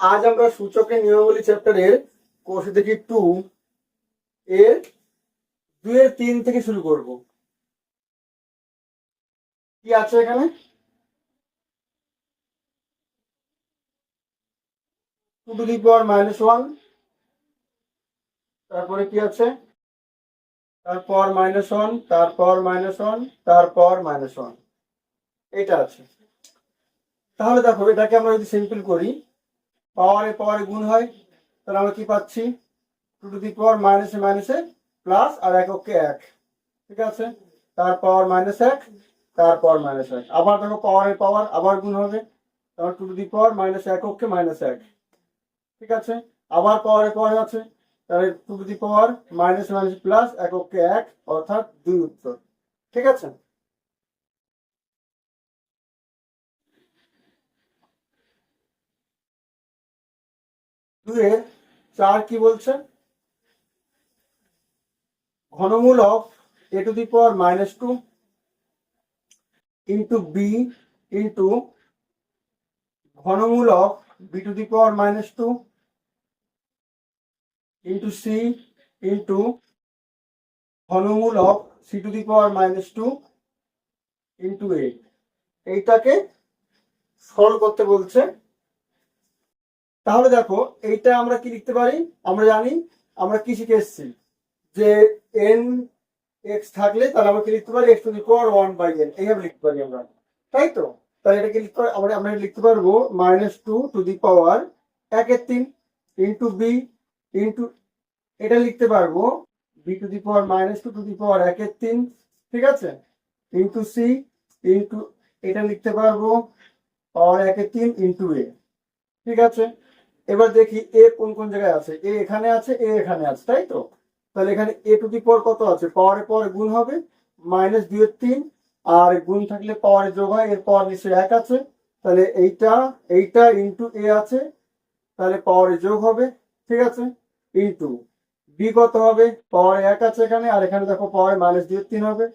আজ আমরা সূচকের নিয়মাবলী চ্যাপ্টারের কোর্সে দেখি টু এর দুইয়ের তিন থেকে শুরু করব। কি আছে এখানে? Two to the power minus one তারপরে কি আছে? তারপর মাইনাস ওয়ান তারপর মাইনাস ওয়ান তারপর মাইনাস ওয়ান এটা আছে। তাহলে দেখো, এটাকে আমরা যদি সিম্পল করি পাওয়ারে পাওয়ারে গুণ হয়, তাহলে আমরা কি পাচ্ছি? টু টু দি পাওয়ার মাইনাসে মাইনাসে প্লাস আর এককে এক, ঠিক আছে? তার পাওয়ার মাইনাস এক তারপর মাইনাস এক। আবার দেখো পাওয়ারের পাওয়ার আবার গুণ হবে, তাহলে two to the power minus এককে মাইনাস এক, ঠিক আছে? আবার পাওয়ারে পাওয়ার আছে, তাহলে two to the power minus minus plus এককে এক, অর্থাৎ দুই উত্তর, ঠিক আছে? দুয়ে চার কি বলছে? ঘনমূল of A to the power minus two into B into ঘনমূল of B to the power minus two into C into ঘনমূল of C to the power minus two into এইটাকে সরল করতে বলছে তাহলে দেখো, এইটা আমরা কি লিখতে পারি? আমরা জানি, আমরা কি শিখে এসেছি? যে এন এক্স থাকলে তাহলে আমরা কি লিখতে পারি? X to the power one by N এইভাবে লিখতে পারি আমরা। তাই তো? তাহলে এটা কি লিখতে পারি আমরা আমরা লিখতে পারব minus two to the power একের তিন ইন্টু বি ইন্টু এটা লিখতে পারব B to the power minus two to the power একের তিন, ঠিক আছে? ইন্টু সি ইন্টু এটা লিখতে পারব পাওয়ার একের তিন ইন্টু এ ঠিক আছে? এবার দেখি এ কোন কোন জায়গায় আছে? এ এখানে আছে, এ এখানে আছে, তাই তো? তাহলে এখানে এ টু দি পাওয়ার কত আছে? পাওয়ারে পাওয়ারে গুণ হবে মাইনাস দুইয়ের তিন, আর গুণ থাকলে পাওয়ারে যোগ হয়, এর পাওয়ার নিশ্চয়ই এক আছে। তাহলে এইটা এইটা ইন্টু এ আছে, তাহলে পাওয়ারে যোগ হবে, ঠিক আছে? ইন্টু বি কত হবে? পাওয়ারে এক আছে এখানে, আর এখানে দেখো পাওয়ারে মাইনাস দুইয়ের তিন হবে।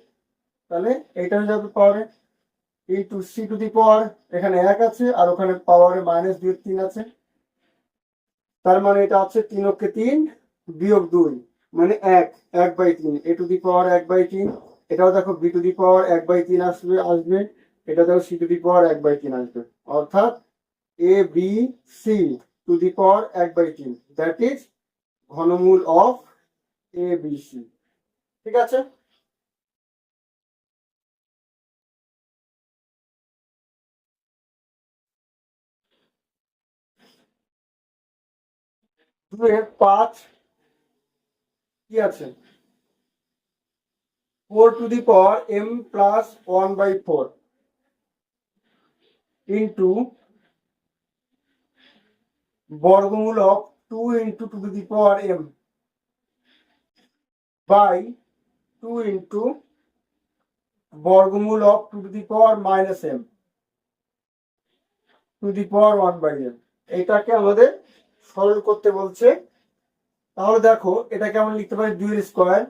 তাহলে এইটা হয়ে যাবে পাওয়ারে into C to the power এখানে এক আছে, আর ওখানে পাওয়ারে মাইনাস দুই তিন আছে। তার মানে এটা আছে তিন অক্ষে তিন বিয়োগ দুই মানে এক এক বাই তিন। এ টু দি পাওয়ার এক বাই তিন। এটাও দেখো বি টু দি পাওয়ার এক বাই তিন আসবে আসবে। এটা দেখো সি টু দি পাওয়ার এক বাই তিন আসবে। অর্থাৎ A B C to the power এক বাই তিন। দ্যাট ইজ ঘনমূল অফ এ বি সি ঠিক আছে? পাঁচ। কি আছে? Four to the power M plus one by four into বর্গমূল of two into two to the power M by two into বর্গমূল of two to the power minus M to the power one by M এটাকে আমাদের সরল করতে বলছে। তাহলে দেখো এটাকে আমরা লিখতে পারি? দুইয়ের স্কোয়ার।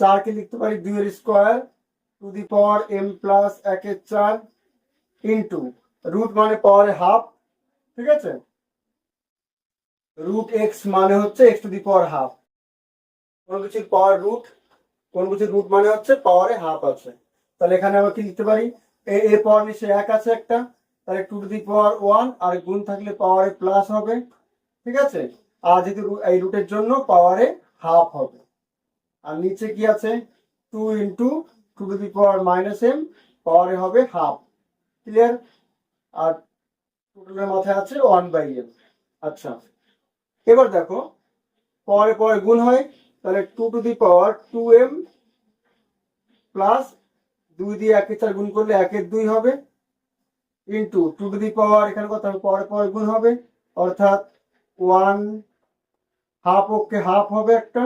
চারকে লিখতে পারি? দুইয়ের square. To the power M plus একের চার ইন্টু। রুট মানে পাওয়ারে হাফ, ঠিক আছে? রুট এক্স মানে হচ্ছে X to the power half. কোন কিছুর পাওয়ার রুট, কোন কিছুর রুট মানে হচ্ছে পাওয়ারে হাফ আছে। তাহলে এখানে আমরা কি লিখতে পারি? এ পাওয়ার নিশ্চয়ই এক আছে একটা। তাহলে two to the power one আর গুণ থাকলে পাওয়ারে প্লাস হবে, ঠিক আছে? আর রু- এই রুটের জন্য পাওয়ারে হাফ হবে। আর নিচে কি আছে? Two into two to the power minus M পাওয়ারে হবে হাফ ক্লিয়ার আর টোটালের মাথায় আছে ওয়ান বাই এম আচ্ছা। এবার দেখো পাওয়ারে পাওয়ারে গুণ হয়, তাহলে two to the power two M plus দুই দিয়ে একের চার গুণ করলে একের দুই হবে। Into two to the power এখানে কত হবে? পাওয়ার পাওয়ার গুণ হবে। অর্থাৎ ওয়ান হাফ ওকে হাফ হবে একটা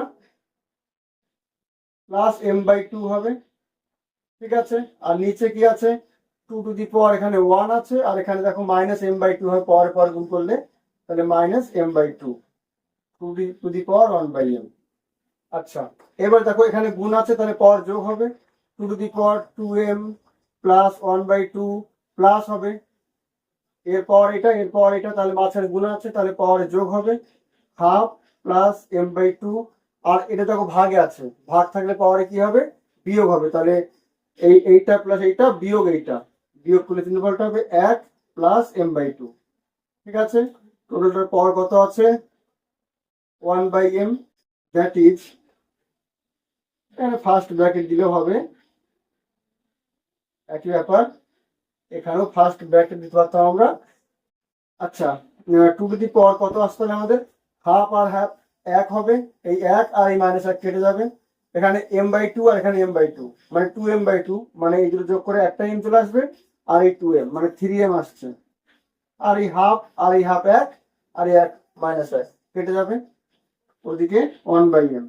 প্লাস এম বাই টু হবে। ঠিক আছে? আর নিচে কি আছে? টু টু দি পাওয়ার এখানে ওয়ান আছে। আর এখানে দেখো মাইনাস এম বাই টু হয় পাওয়ার পাওয়ার গুণ করলে। তাহলে minus M by two to the to the power one by M আচ্ছা এবার দেখো এখানে গুণ আছে, তাহলে পাওয়ার যোগ হবে। Two to the power two M plus one by two plus হবে। এরপর এটা এরপর এটা, তাহলে মাঝখানে গুণ আছে, তাহলে পাওয়ারে যোগ হবে half plus M by two আর এটা দেখো ভাগে আছে, ভাগ থাকলে পাওয়ারে কি হবে? বিয়োগ হবে। তাহলে এই এইটা প্লাস এইটা, বিয়োগ এইটা। বিয়োগ করলে তিন পাল্টা হবে এক প্লাস এম বাই টু ঠিক আছে? টোটালটার পাওয়ার কত আছে? One by M that is first bracket দিলেও হবে। একই ব্যাপার। এখানেও ফার্স্ট ব্র্যাকেট দিতে পারতাম আমরা। আচ্ছা টু টু দি পাওয়ার কত আসতে হবে আমাদের? হাফ আর হাফ এক হবে, এই এক আর এই মাইনাস এক কেটে যাবে। এখানে এম বাই টু আর এখানে এম বাই টু মানে টু এম বাই টু মানে এই দুটো যোগ করে একটা এম চলে আসবে, আর এই টু এম মানে থ্রি এম আসছে। আর এই হাফ আর এই হাফ এক, আর এই এক মাইনাস এক কেটে যাবে। ওদিকে ওয়ান বাই এম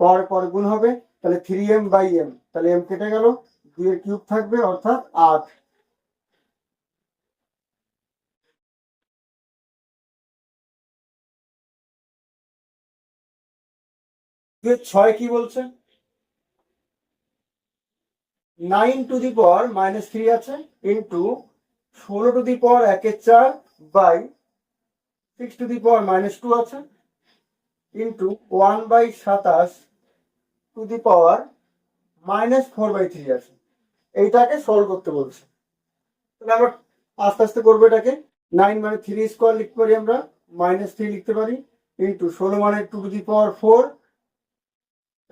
পর পর গুণ হবে, তাহলে থ্রি এম বাই এম তাহলে এম কেটে গেল, দুইয়ের কিউব থাকবে, অর্থাৎ আট। দুইয়ের ছয় কি বলছে? Nine to the power minus three আছে ইন্টু ষোলো টু দি পাওয়ার একের চার by six to the power minus two আছে ইন্টু ওয়ান বাই সাতাশ to the power minus four by three আছে। এইটাকে সলভ করতে বলছে। তাহলে আমরা আস্তে আস্তে করব এটাকে। নাইন মানে থ্রি স্কোয়ার লিখতে পারি আমরা মাইনাস থ্রি লিখতে পারি ইন্টু ষোলো মানে two to the power four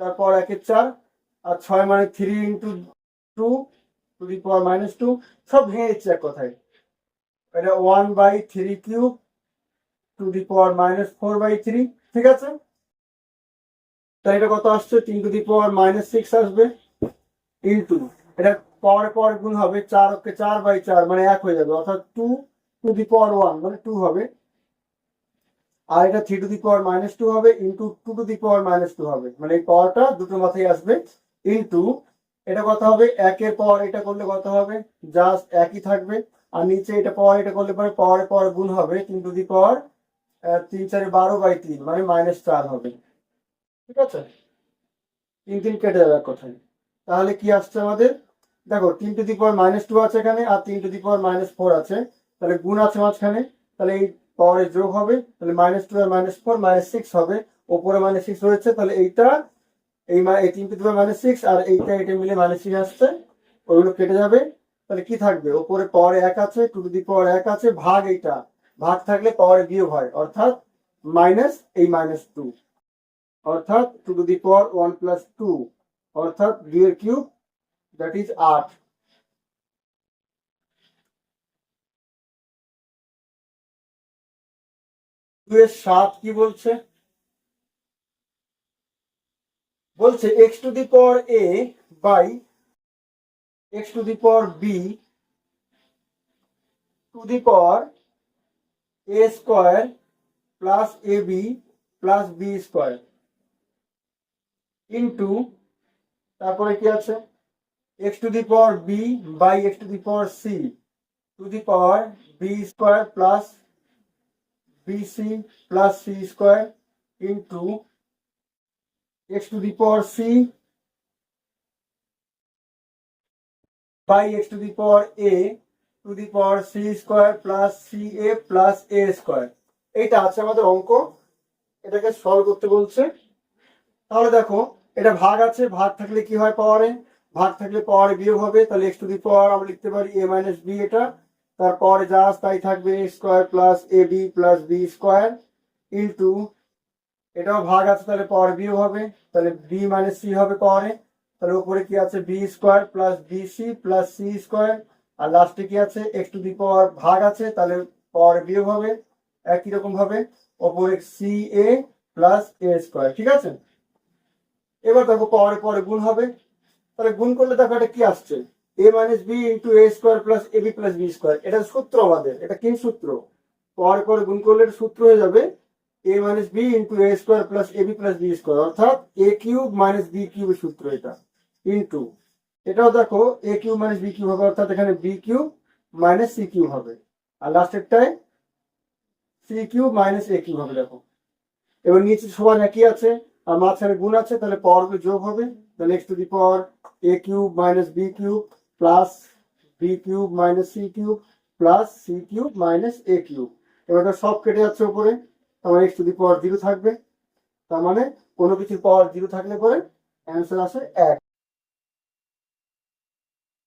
তারপর একের চার, আর ছয় মানে three into two to the power minus two সব ভেঙে দিচ্ছে এক কথায়। এটা one by three cube to the power minus four by three ঠিক আছে? তাই এটা কত আসছে? তিন to the power minus six আসবে ইন্টু এটা পাওয়ার পর গুণ হবে চার ওকে চার বাই চার মানে এক হয়ে যাবে। অর্থাৎ two to the power one মানে টু হবে। আর এটা three to the power minus two হবে into two to the power minus two হবে। মানে এই পাওয়ারটা দুটো মাথায় আসবে ইন্টু এটা কত হবে? একের পাওয়ার এটা করলে কত হবে? জাস্ট একই থাকবে। আর নিচে এটা পাওয়ার এটা করলে পরে পাওয়ার পাওয়ার গুণ হবে, তিন টু দি পাওয়ার তিন চারে বারো বাই তিন মানে মাইনাস চার হবে। ঠিক আছে? তিন তিন কেটে যাবে কথায়। তাহলে কি আসছে আমাদের? দেখো, তিন to the power minus two আছে এখানে, আর তিন to the power minus four আছে। তাহলে গুণ আছে মাঝখানে। তাহলে এই পাওয়ারের যোগ হবে, তাহলে মাইনাস টু আর মাইনাস ফোর মাইনাস সিক্স হবে। ওপরে মাইনাস সিক্স রয়েছে, তাহলে এইটা, এই এই তিন টু দি মাইনাস সিক্স আর এইটা এটা মিলে মাইনাস সিক্স আসছে, ওইগুলো কেটে যাবে। তাহলে কি থাকবে? ওপরে পাওয়ারে এক আছে টু টু দি পাওয়ার এক আছে, ভাগ এইটা। ভাগ থাকলে পাওয়ারে বিয়োগ হয়, অর্থাৎ মাইনাস এই মাইনাস টু অর্থাৎ two to the power one plus two অর্থাৎ দুই কিউব দ্যাট ইজ আট। দুই এর সাত কি বলছে? বলছে X to the power A by X to the power B to the power A square plus A B plus B square into তারপরে কি আছে? X to the power B by X to the power C to the power B square plus B C plus C square into X to the power C by X to the power A to the power C square plus C A plus A square এইটা আছে আমাদের অঙ্ক। এটাকে solve করতে বলছে। তাহলে দেখো, এটা ভাগ আছে, ভাগ থাকলে কি হয় পাওয়ারে ভাগ থাকলে পাওয়ারে বিয়োগ হবে, তাহলে এক্স টু দি পাওয়ার আমরা লিখতে পারি এ মাইনাস বি এটা। তার পাওয়ারে যা তাই থাকবে square plus A B plus B square into এটাও ভাগ আছে, তাহলে পাওয়ার বিয়োগ হবে, তাহলে বি মানে সি হবে পাওয়ারে তাহলে উপরে কি আছে? B square plus B C plus C square আর লাস্টে কি আছে? এক্স টু দি পাওয়ার ভাগ আছে, তাহলে পাওয়ার বিয়োগ হবে, একই রকম ভাবে, ওপরে C A plus A square ঠিক আছে? এবার দেখো পাওয়ারে পরে গুণ হবে, তাহলে গুণ করলে দেখো এটা কি আসছে? A minus B into A square plus A B plus B square এটা সূত্র আমাদের, এটা কি সূত্র? পাওয়ারে পরে গুণ করলে সূত্র হয়ে যাবে। A minus B into A square plus A B plus B square অর্থাৎ এ কিউব মাইনাস বি কিউবের সূত্র এটা। ইন্টু এটাও দেখো A cube minus B cube হবে, অর্থাৎ এখানে B cube minus C cube হবে। আর লাস্টেরটায় C cube minus A cube হবে, দেখো। এবার নিচে সমান একই আছে, আর মাঝখানে গুণ আছে, তাহলে পাওয়ার যোগ হবে। তাহলে X to the power A cube minus B cube plus B cube minus C cube plus C cube minus A cube এবার সব কেটে যাচ্ছে উপরে, তার X to the power zero থাকবে। তার মানে কোনো কিছুর পাওয়ার জিরো থাকলে পরে অ্যান্সার আসে এক।